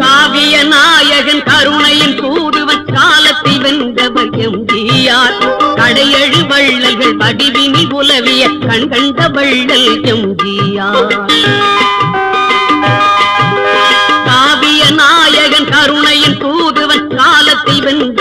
காவிய நாயகன் கருணையின் கூடுவன் காலத்தை வென்றவர் எம்ஜிஆர். கடையழு வள்ளல்கள் வடிவினி உலவிய கண்கண்ட வள்ளல் எம்ஜிஆர். காவிய நாயகன் கருணையின் தூதுவன் காலத்தை வென்ற